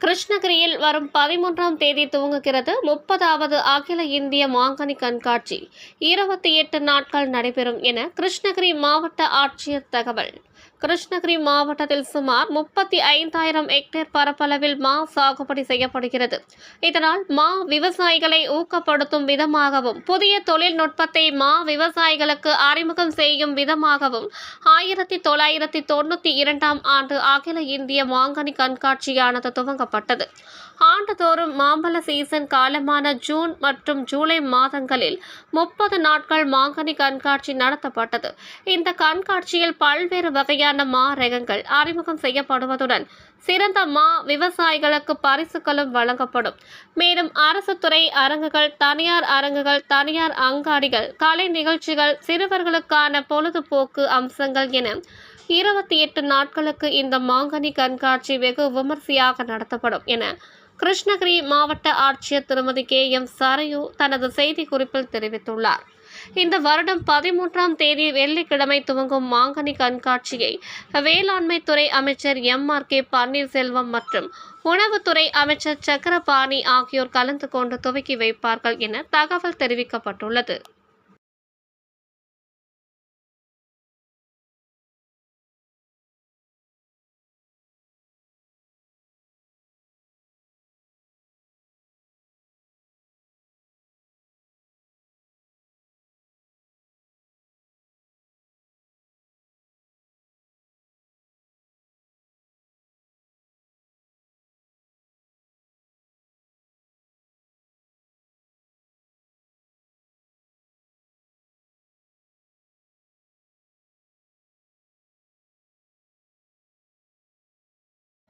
கிருஷ்ணகிரியில் வரும் பதிமூன்றாம் தேதி துவங்குகிறது முப்பதாவது அகில இந்திய மாங்கனி கண்காட்சி. இருபத்தி எட்டு நாட்கள் நடைபெறும் என கிருஷ்ணகிரி மாவட்ட ஆட்சியர் தகவல். கிருஷ்ணகிரி மாவட்டத்தில் சுமார் முப்பத்தி ஐந்தாயிரம் ஹெக்டேர் பரப்பளவில் மா சாகுபடி செய்யப்படுகிறது. இதனால் மா விவசாயிகளை ஊக்கப்படுத்தும் விதமாகவும் புதிய தொழில்நுட்பத்தை மா விவசாயிகளுக்கு அறிமுகம் செய்யும் விதமாகவும் ஆயிரத்தி தொள்ளாயிரத்தி தொண்ணூற்றி இரண்டாம் ஆண்டு அகில இந்திய மாங்கனி கண்காட்சியானது துவங்கப்பட்டது. ஆண்டுதோறும் மாம்பழ சீசன் காலமான ஜூன் மற்றும் ஜூலை மாதங்களில் முப்பது நாட்கள் மாங்கனி கண்காட்சி நடத்தப்பட்டது. இந்த கண்காட்சியில் பல்வேறு வகையான மா ரகங்கள் அறிமுகம் செய்யப்படுவதுடன் சிறந்த மா விவசாயிகளுக்கு பரிசுகளும் வழங்கப்படும். மேலும் அரசு துறை அரங்குகள் தனியார் அரங்குகள் தனியார் அங்காடிகள் கலை நிகழ்ச்சிகள் சிறுவர்களுக்கான பொழுதுபோக்கு அம்சங்கள் என இருபத்தி எட்டு நாட்களுக்கு இந்த மாங்கனி கண்காட்சி வெகு விமர்சையாக நடத்தப்படும் என கிருஷ்ணகிரி மாவட்ட ஆட்சியர் திருமதி கே எம் சரையு தனது செய்திக்குறிப்பில் தெரிவித்துள்ளார். இந்த வருடம் பதிமூன்றாம் தேதி வெள்ளிக்கிழமை துவங்கும் மாங்கனி கண்காட்சியை வேளாண்மை துறை அமைச்சர் எம் ஆர் கே பன்னீர்செல்வம் மற்றும் உணவுத்துறை அமைச்சர் சக்கரபாணி ஆகியோர் கலந்து கொண்டு துவக்கி வைப்பார்கள் என தகவல் தெரிவிக்கப்பட்டுள்ளது.